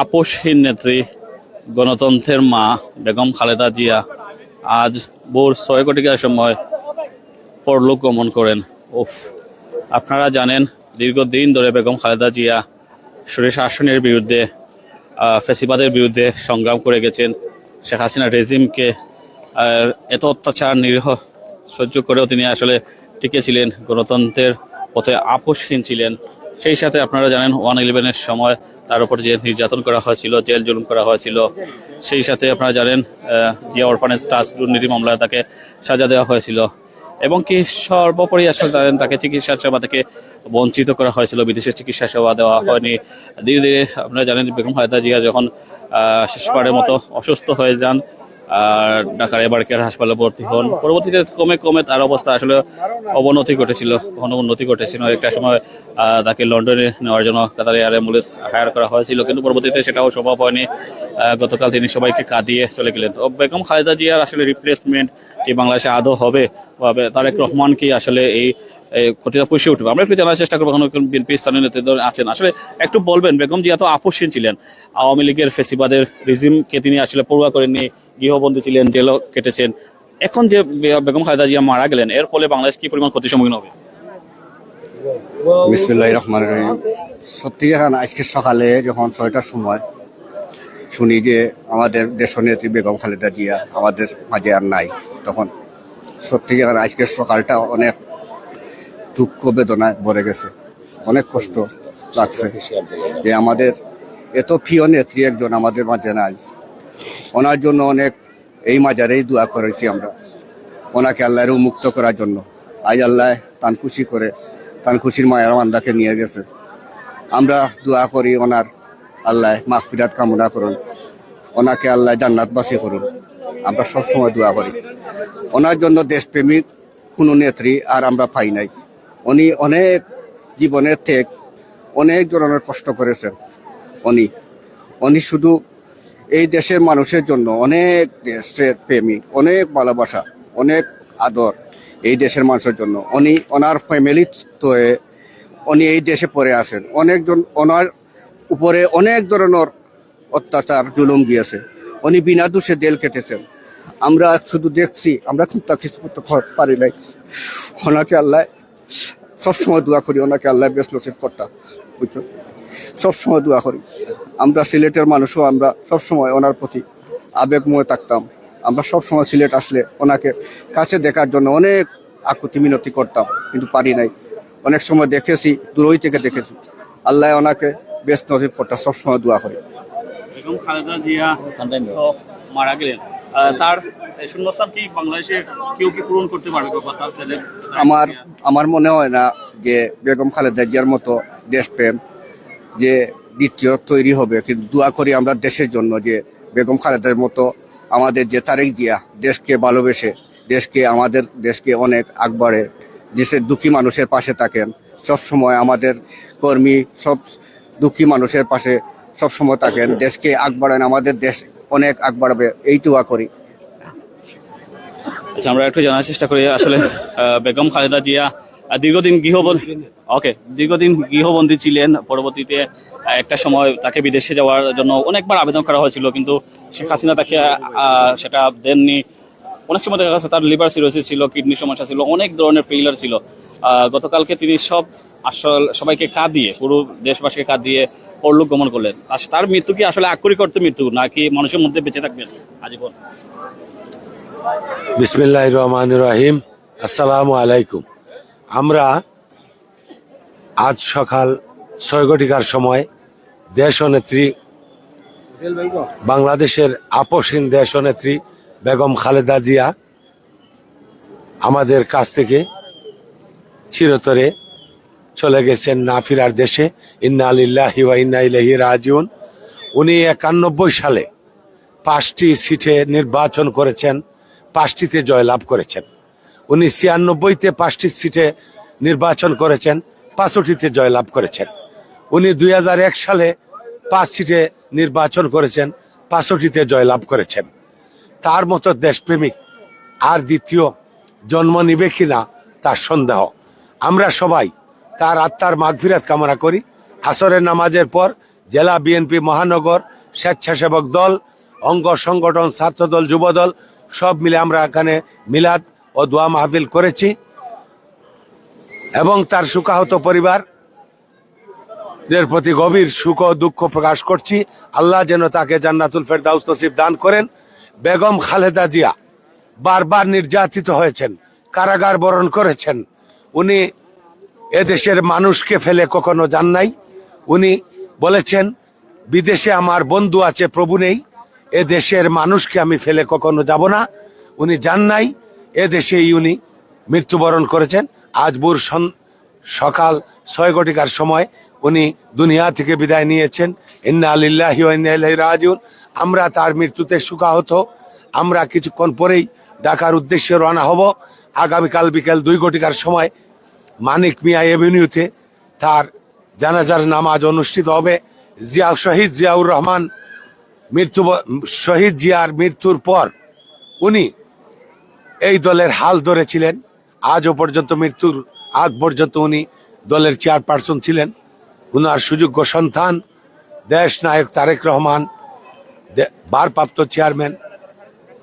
আপোষহীন নেত্রী, গণতন্ত্রের মা, বেগম খালেদা জিয়া, আজ ভোর ছয় কোটিকার সময় পরলোক গমন করেন। উফ, আপনারা জানেন, দীর্ঘদিন ধরে বেগম খালেদা জিয়া সুরেশ শাসনের বিরুদ্ধে ফেসিবাদের বিরুদ্ধে সংগ্রাম করে গেছেন। শেখ হাসিনা রেজিমকে এত অত্যাচার নিরীহ সহ্য করেও তিনি আসলে টিকে ছিলেন, গণতন্ত্রের পথে আপোষহীন ছিলেন। সেই সাথে আপনারা জানেন, ওয়ান ইলেভেনের সময় তার উপর যে নির্যাতন করা হয়েছিল, জেল জুলুম করা হয়েছিল, সেই সাথে আপনারা জানেন যে অরফানেজ ট্রাস্ট দুর্নীতি মামলায় তাকে সাজা দেওয়া হয়েছিল। এবং কি সর্বোপরি আসলে জানেন, তাকে চিকিৎসা সেবা থেকে বঞ্চিত করা হয়েছিল, বিদেশে চিকিৎসা সেবা দেওয়া হয়নি। ধীরে ধীরে আপনারা জানেন, বেগম হায়দা জিয়া যখন শেষবারের মতো অসুস্থ হয়ে যান আর ঢাকার এবার কেয়ার হাসপাতালে ভর্তি হন। পরবর্তীতে কমে কমে তার অবস্থা আসলে অবনতি ঘটেছিল, কখনো উন্নতি ঘটেছিল। একটা সময় তাকে লন্ডনে নেওয়ার জন্য কাতার এয়ার অ্যাম্বুলেন্স হায়ার করা হয়েছিল, কিন্তু পরবর্তীতে সেটাও সম্ভব হয়নি। গতকাল তিনি সবাইকে কাঁদিয়ে চলে গেলেন। তো বেগম খালেদা জিয়ার আসলে রিপ্লেসমেন্ট কি বাংলাদেশে আদৌ হবে? তারেক রহমান কি আসলে এই এই ক্ষতিটা পুষে উঠবে। আমরা একটু জানার চেষ্টা করব, এখন বিএনপি স্থানীয় নেতৃত্ব আছেন। আসলে একটু বলবেন বেগম জিয়া তো আপোষহীন ছিলেন। আওয়ামী লীগের ফেসিবাদের রিজিমকে তিনি আসলে পড়ুয়া করেননি, গৃহবন্দী ছিলেন, জেলও কেটেছেন। এখন যে বেগম খালেদা জিয়া মারা গেলেন, এর ফলে বাংলাদেশ কি পরিমাণ ক্ষতির সম্মুখীন হবে? বিসমুল্লাহ রহমান রহিম। সত্যি এখন আজকে সকালে যখন ছয়টার সময় শুনি যে আমাদের দেশনেত্রী বেগম খালেদা জিয়া আমাদের মাঝে আর নাই, তখন সত্যি এখন আজকের সকালটা অনেক দুঃখ বেদনায় ভরে গেছে। অনেক কষ্ট লাগছে। যে আমাদের এত প্রিয় নেত্রী একজন আমাদের মাঝে নাই। ওনার জন্য অনেক, এই মাজারেই দোয়া করেছি আমরা। ওনাকে আল্লাহর মুক্ত করার জন্য। আজ আল্লাহ তান খুশি করে, তান খুশির মায়ের মান্দাকে নিয়ে গেছে। আমরা দোয়া করি ওনার আল্লাহ মাহফিরাত কামনা করুন। ওনাকে আল্লাহ জান্নাতবাসী করুন। আমরা সবসময় দোয়া করি। ওনার জন্য দেশপ্রেমিক কোনো নেত্রী আর আমরা পাই নাই। উনি অনেক জীবনের থেকে অনেক ধরনের কষ্ট করেছেন উনি। উনি শুধু এই দেশের মানুষের জন্য, অনেক দেশের প্রেমিক অনেক ভালোবাসা, অনেক আদর এই দেশের মানুষের জন্য। উনি ওনার ফ্যামিলি তো উনি এই দেশে পড়ে আসেন অনেকজন ওনার উপরে অনেক ধরনের অত্যাচার, জুলুম গিয়েছে। উনি বিনা দোষে দেল কেটেছেন আমরা শুধু দেখছি, আমরা কিন্তু কিছু করতে পারি নাই। ওনাকে আল্লাহ সবসময় দোয়া করি ওনাকে আল্লাহ বেশ নসিব করতা, বুঝছ? সবসময় দোয়া করি। আমরা সিলেটের মানুষও আমরা সবসময় ওনার প্রতি আবেগময় থাকতাম। আমরা সবসময় সিলেট আসলে ওনাকে কাছে দেখার জন্য অনেক আকুতি মিনতি করতাম, কিন্তু পারি নাই। অনেক সময় দেখেছি, দূরই থেকে দেখেছি। আল্লাহ ওনাকে বেশ নজিব করতা, সবসময় দোয়া করি। মারা গেলেন। তার শূন্যস্থান কি বাংলাদেশে কেউ কি পূরণ করতে পারবে তার ছেলে আমার আমার মনে হয় না যে বেগম খালেদা জিয়ার মতো দেশপ্রেম যে দ্বিতীয় তৈরি হবে। কিন্তু দোয়া করি আমরা দেশের জন্য যে বেগম খালেদার মতো আমাদের যে তারেক জিয়া দেশকে ভালোবেসে দেশকে আমাদের দেশকে অনেক আগবাড়ে দেশের দুঃখী মানুষের পাশে থাকেন। সব সময় আমাদের কর্মী সব দুঃখী মানুষের পাশে সব সময় থাকেন। দেশকে আগবাড়েন আমাদের দেশ অনেক আগবাড়বে এই দোয়া করি। আচ্ছা আমরা একটু জানার চেষ্টা করি, আসলে বেগম খালেদা জিয়া দীর্ঘদিন গৃহবন্দী ওকে দীর্ঘদিন গৃহবন্দী ছিলেন, পরবর্তীতে একটা সময় তাকে বিদেশে যাওয়ার জন্য অনেকবার আবেদন করা হয়েছিল, কিন্তু শেখ হাসিনা তাকে সেটা দেননি। অনেক সময় দেখা গেছে তার লিভার সিরোসিস ছিল কিডনি সমস্যা ছিল, অনেক ধরনের ফেইলার ছিল। গতকালকে তিনি সব আসল সবাইকে কাঁদিয়ে, পুরো দেশবাসীকে কাঁদিয়ে পরলোক গমন করলেন। তার মৃত্যু কি আসলে আক্ষরিক অর্থে মৃত্যু, নাকি মানুষের মধ্যে বেঁচে থাকবেন? আজীবন। বিসমিল্লাহ রহমান রহিম। আসসালামু আলাইকুম। আমরা আজ সকাল ছয় ঘটিকার সময় দেশ নেত্রী বাংলাদেশের আপসহীন দেশ নেত্রী বেগম খালেদা জিয়া আমাদের কাছ থেকে চিরতরে চলে গেছেন না ফিরার দেশে। ইন্না আলিল্লাহি ওয়া ইন্না ইলাইহি রাজিউন। উনি একানব্বই সালে পাঁচটি সিটে নির্বাচন করেছেন, পাঁচটিতে জয়লাভ করেছেন। উনি ছিয়ানব্বইতে পাঁচটি সিটে নির্বাচন করেছেন, পাঁচটিতে জয়লাভ করেছেন। উনি দুই হাজার এক সালে পাঁচ সিটে নির্বাচন করেছেন, পাঁচটিতে জয়লাভ করেছেন। তার মতো দেশপ্রেমিক আর দ্বিতীয় জন্ম নিবে কিনা তার সন্দেহ। আমরা সবাই তার আত্মার মাগফিরাত কামনা করি। আসরের নামাজের পর জেলা বিএনপি মহানগর স্বেচ্ছাসেবক দল, অঙ্গ সংগঠন, ছাত্রদল, যুবদল, সব মিলে আমরা এখানে মিলাদ ও দোয়া মাহফিল করেছি। এবং তার সুকাহত পরিবার এর প্রতি গভীর সুখ ও দুঃখ প্রকাশ করছি। আল্লাহ যেন তাকে জান্নাতুল ফেরদাউস নসিব দান করেন। বেগম খালেদা জিয়া বারবার নির্যাতিত হয়েছেন, কারাগার বরণ করেছেন। উনি এদেশের মানুষকে ফেলে কখনো যান নাই। উনি বলেছেন, বিদেশে আমার বন্ধু আছে, প্রভু নেই। এ দেশের মানুষকে আমি ফেলে কখনো যাব না। উনি যান নাই এ দেশেই উনি মৃত্যুবরণ করেছেন। আজ সন- সকাল ছয় ঘটিকার সময় উনি দুনিয়া থেকে বিদায় নিয়েছেন। ইন্না আলিল্লাহি রাজিউন। আমরা তার মৃত্যুতে সুখাহত। আমরা কিছুক্ষণ পরেই ঢাকার উদ্দেশ্যে রওনা হব। আগামীকাল বিকেল দুই ঘটিকার সময় মানিক মিয়া এভিনিউতে তার জানাজার নামাজ অনুষ্ঠিত হবে। জিয়া শহীদ জিয়াউর রহমান মৃত্যু শহীদ জিয়ার মৃত্যুর পর উনি এই দলের হাল ধরেছিলেন। আজও পর্যন্ত মৃত্যুর আগ পর্যন্ত উনি দলের চেয়ারপারসন ছিলেন। উনার সুযোগ্য সন্তান দেশ নায়ক তারেক রহমান ভারপ্রাপ্ত চেয়ারম্যান,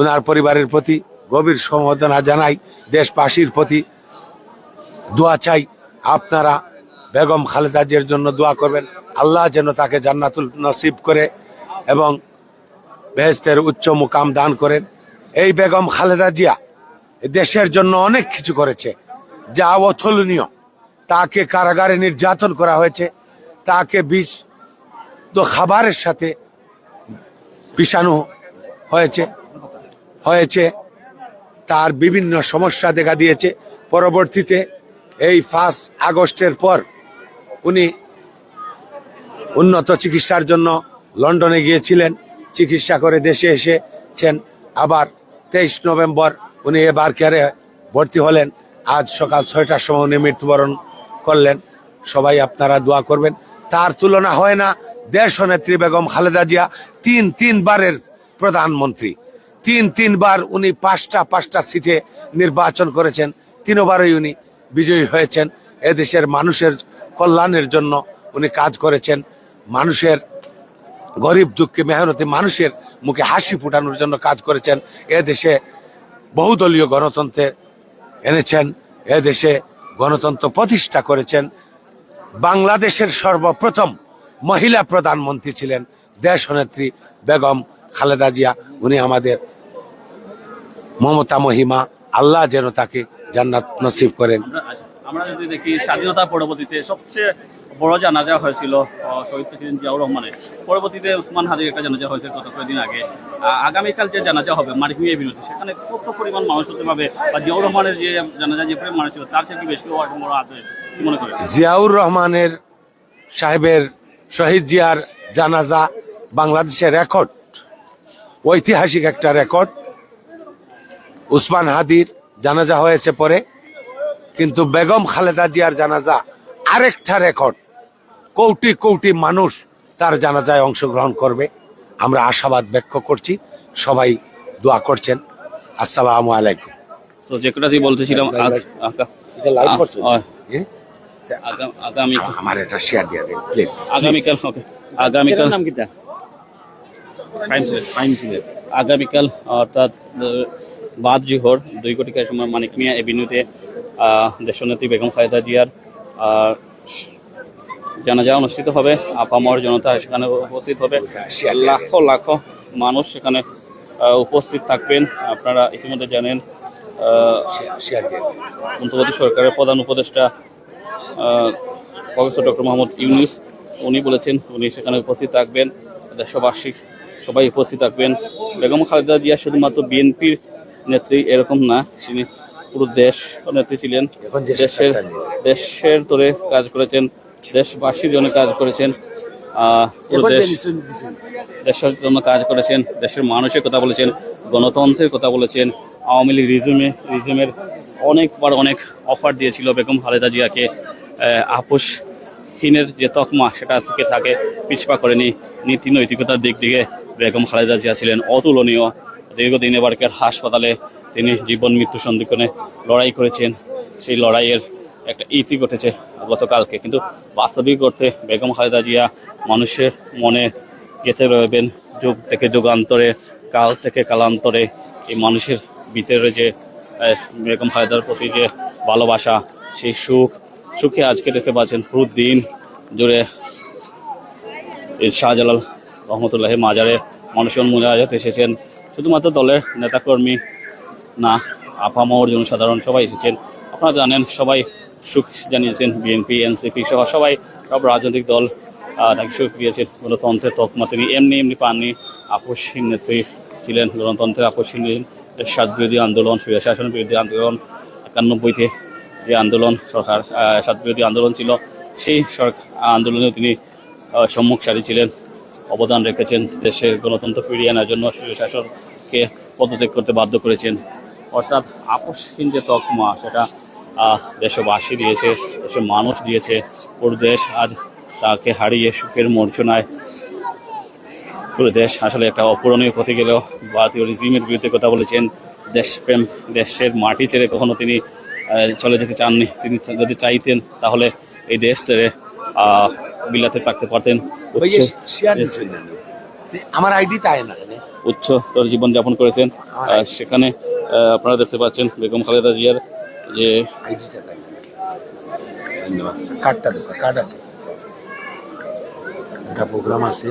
উনার পরিবারের প্রতি গভীর সমবেদনা জানাই, দেশবাসীর প্রতি দোয়া চাই আপনারা বেগম খালেদা জিয়ার জন্য দোয়া করবেন। আল্লাহ যেন তাকে জান্নাতুল নসিব করে এবং বেহেস্তের উচ্চ মুকাম দান করেন। এই বেগম খালেদা জিয়া দেশের জন্য অনেক কিছু করেছে, যা অতুলনীয়। তাকে কারাগারে নির্যাতন করা হয়েছে। তাকে বিষ তো খাবারের সাথে বিষাণু হয়েছে হয়েছে। তার বিভিন্ন সমস্যা দেখা দিয়েছে। পরবর্তীতে এই ফার্স্ট আগস্টের পর উনি উন্নত চিকিৎসার জন্য লন্ডনে গিয়েছিলেন। চিকিৎসা করে দেশে এসেছেন। আবার তেইশ নভেম্বর উনি এবার কেয়ারে ভর্তি হলেন। আজ সকাল ছয়টার সময় উনি মৃত্যুবরণ করলেন। সবাই আপনারা দোয়া করবেন। তার তুলনা হয় না। দেশ নেত্রী বেগম খালেদা জিয়া তিন তিনবারের প্রধানমন্ত্রী। তিন তিনবার উনি পাঁচটা পাঁচটা সিটে নির্বাচন করেছেন। তিনবারই উনি বিজয়ী হয়েছেন। এদেশের মানুষের কল্যাণের জন্য উনি কাজ করেছেন। মানুষের গরিব দুঃখী মেহনতি মানুষের মুখে হাসি ফুটানোর জন্য কাজ করেছেন। এ দেশে বহুদলীয় গণতন্ত্রে এনেছেন। এ দেশে গণতন্ত্র প্রতিষ্ঠা করেছেন। বাংলাদেশের সর্বপ্রথম মহিলা প্রধানমন্ত্রী ছিলেন দেশ নেত্রী বেগম খালেদা জিয়া। উনি আমাদের মমতা মহিমা, আল্লাহ যেন তাকে জান্নাত নসিব করেন। আমরা যদি দেখি স্বাধীনতা পরবর্তীতে সবচেয়ে বড় জানাজা হয়েছিল শহীদ প্রেসিডেন্ট জিয়াউর রহমানের। পরবর্তীতে উসমান হাজির একটা জানাজা হয়েছে গত কয়েকদিন আগে। আগামীকাল যে জানাজা হবে মার্কিং বিরোধী সেখানে কত পরিমাণ মানুষ হতে পারবে? বা জিয়াউর রহমানের যে জানাজা যে পরিমাণ মানুষ ছিল তার চেয়ে কি বেশি হওয়ার সম্ভাবনা আছে মনে করেন? জিয়াউর রহমানের সাহেবের শহীদ জিয়ার জানাজা বাংলাদেশের রেকর্ড ঐতিহাসিক একটা রেকর্ড। উসমান হাদির জানাজা হয়েছে পরে কিন্তু বেগম খালেদা জিয়ার জানাজা আরেকটা রেকর্ড। কোটি কোটি মানুষ তার জানাজায় অংশগ্রহণ করবে। আমরা আশাবাদ ব্যক্ত করছি সবাই দোয়া করছেন। আসসালামু আলাইকুম। তো যে কথাটি বলতেছিলাম হ্যাঁ? আগা- আগামী আমার এটা শেয়ার দিয়ে দিন প্লিজ আগামীকাল নাম কিটা? আগামীকাল অর্থাৎ বাদ জিহর দুই কোটিকার সময় মানিক মিয়া এভিনিউতে দেশনেত্রী বেগম খালেদা জিয়ার জানাজা অনুষ্ঠিত হবে। আপামর জনতা সেখানে উপস্থিত হবে। লাখো লাখো মানুষ সেখানে উপস্থিত থাকবেন। আপনারা ইতিমধ্যে জানেন। অন্তর্বর্তী সরকারের প্রধান উপদেষ্টা প্রফেসর ডক্টর মোহাম্মদ ইউনুস, উনি বলেছেন, উনি সেখানে উপস্থিত থাকবেন। দেশবাসী সবাই উপস্থিত থাকবেন। বেগম খালেদা জিয়া শুধুমাত্র বিএনপির নেত্রী এরকম না তিনি পুরো দেশ নেত্রী ছিলেন। দেশের দেশের তোরে কাজ করেছেন দেশবাসীর জন্য কাজ করেছেন। দেশের জন্য কাজ করেছেন দেশের মানুষের কথা বলেছেন গণতন্ত্রের কথা বলেছেন। আওয়ামী লীগ রিজুমে রিজুমের অনেকবার অনেক অফার দিয়েছিল বেগম খালেদা জিয়াকে। আহ, আপোষহীনের যে তকমা সেটা থেকে থাকে পিছপা করেনি। নীতি নৈতিকতার দিক থেকে বেগম খালেদা জিয়া ছিলেন অতুলনীয়। দীর্ঘদিন এবারকার হাসপাতালে তিনি জীবন মৃত্যু সন্ধিক্ষণে লড়াই করেছেন। সেই লড়াইয়ের একটা ইতি ঘটেছে গতকালকে। কিন্তু বাস্তবিক করতে বেগম খালেদা জিয়া মানুষের মনে গেঁথে রইবেন যুগ থেকে যুগান্তরে, কাল থেকে কালান্তরে। এই মানুষের ভিতরে যে বেগম খালেদার প্রতি যে ভালোবাসা, সেই সুখ, সুখে আজকে দেখতে পাচ্ছেন পুরো দিন জুড়ে শাহজালাল রহমতুল্লাহ মাজারে মানুষজন মুজাহাজাত এসেছেন। শুধুমাত্র দলের নেতাকর্মী না, আপামর জনসাধারণ সবাই এসেছেন। আপনারা জানেন, সবাই সুখ জানিয়েছেন বিএনপি, এনসিপি সহ সবাই। সব রাজনৈতিক দল তাকে সুখ দিয়েছেন। গণতন্ত্রের তকমা তিনি এমনি এমনি পাননি। আপসহীন নেত্রী ছিলেন, গণতন্ত্রের আপসহীন সাত বিরোধী আন্দোলন শাসন বিরোধী আন্দোলন, একানব্বইতে যে আন্দোলন সরকার সাত বিরোধী আন্দোলন ছিল, সেই সরকার আন্দোলনে তিনি সম্মুখ সারি ছিলেন। অবদান রেখেছেন দেশের গণতন্ত্র ফিরিয়ে আনার জন্য শাসনকে পদত্যাগ করতে বাধ্য করেছেন। অর্থাৎ আপসহীন যে তকমা, সেটা দেশবাসী দিয়েছে, দেশের মানুষ দিয়েছে, পুরো দেশ আজ তাকে হারিয়ে সুখের মর্চনায় পুরো দেশ আসলে একটা অপূরণীয় ক্ষতি গেলেও ভারতীয় রিজিমের বিরুদ্ধে কথা বলেছেন, দেশপ্রেম, দেশের মাটি ছেড়ে কখনো তিনি চলে যেতে চাননি। তিনি যদি চাইতেন তাহলে এই দেশ ছেড়ে বিলাতে থাকতে পারতেন। আমার আইডি তাই না উচ্চতর জীবনযাপন করেছেন। সেখানে আপনারা দেখতে পাচ্ছেন বেগম খালেদা জিয়ার যে আইডিটা তাই ধন্যবাদ। কার্ডটা দেখো কার্ড আছে। একটা প্রোগ্রাম আছে।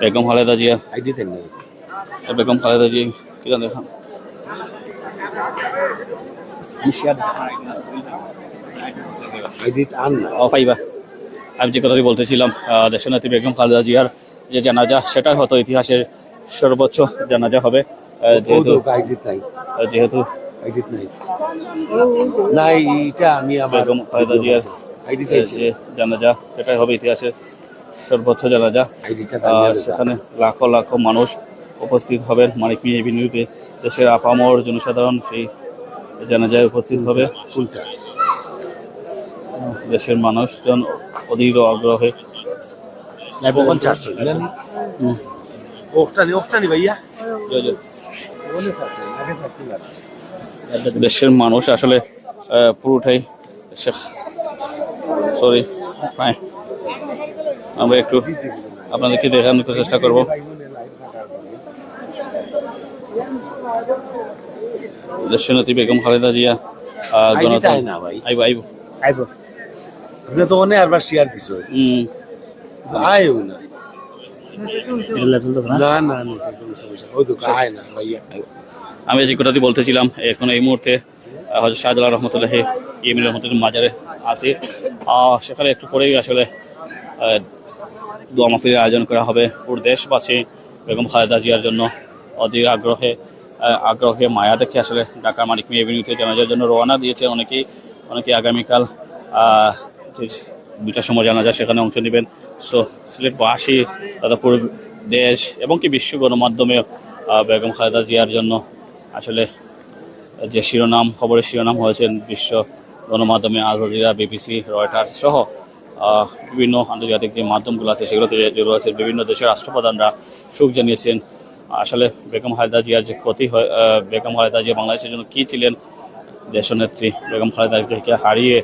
বেগম খালেদা জিয়া। আইডি তাই বেগম খালেদা জি কি জানেন দেখান আমি যে কথাটি বলতেছিলাম দেশনেত্রী বেগম খালেদা জিয়ার যে জানাজা সেটা হয়তো ইতিহাসের সর্বোচ্চ জানাজা হবে যেহেতু নাই? যেহেতু নাই। আমি বেগম খালেদা জিয়ার যে জানাজা সেটাই হবে ইতিহাসের সর্বোচ্চ জানাজা। সেখানে লাখো লাখো মানুষ উপস্থিত হবেন মানিক মিয়া এভিনিউতে দেশের আপামর জনসাধারণ সেই জানাজায় উপস্থিত হবে। ফুলটা দেশের মানুষজন অধীর আগ্রহে দেশের মানুষ আসলে পুরোটাই সরি আমরা একটু আপনাদেরকে দেখানোর চেষ্টা করব। দেশনেত্রী বেগম খালেদা জিয়া আইব আইব। আইব। আপনি তো অনেক শেয়ার দিছো। আয়ও না। না। না না কোনো সমস্যা ওই তো আয় না ভাইয়া আমি যে কথাটি বলতেছিলাম এখন এই মুহূর্তে আহ, হযরত শাহজালাল রহমতুল্লাহ ইমির রহমতুল্লাহ মাজারে আছি। সেখানে একটু পরেই আসলে দোয়া মাহফিলের আয়োজন করা হবে। পুরো দেশবাসী বেগম খালেদা জিয়ার জন্য অধীর আগ্রহে আগ্রহে মায়া দেখে আসলে ঢাকা মানিক মিয়া এভিনিউতে জানাজার জন্য রওনা দিয়েছে অনেকেই। অনেকেই আগামীকাল দুটার সময় জানাজা সেখানে অংশ নেবেন। সো সিলেটবাসী তথা পুরো দেশ এবং কি বিশ্ব গণমাধ্যমে বেগম খালেদা জিয়ার জন্য আসলে যে শিরোনাম, খবরের শিরোনাম হয়েছেন বিশ্ব গণমাধ্যমে আল বিবিসি, রয়টার্স সহ বিভিন্ন আন্তর্জাতিক যে মাধ্যমগুলো আছে সেগুলোতে রয়েছে বিভিন্ন দেশের রাষ্ট্রপ্রধানরা শোক জানিয়েছেন। আসলে বেগম খালেদা জিয়ার যে ক্ষতি হয় বেগম খালেদা জিয়া বাংলাদেশের জন্য কী ছিলেন? দেশনেত্রী বেগম খালেদা জিয়াকে হারিয়ে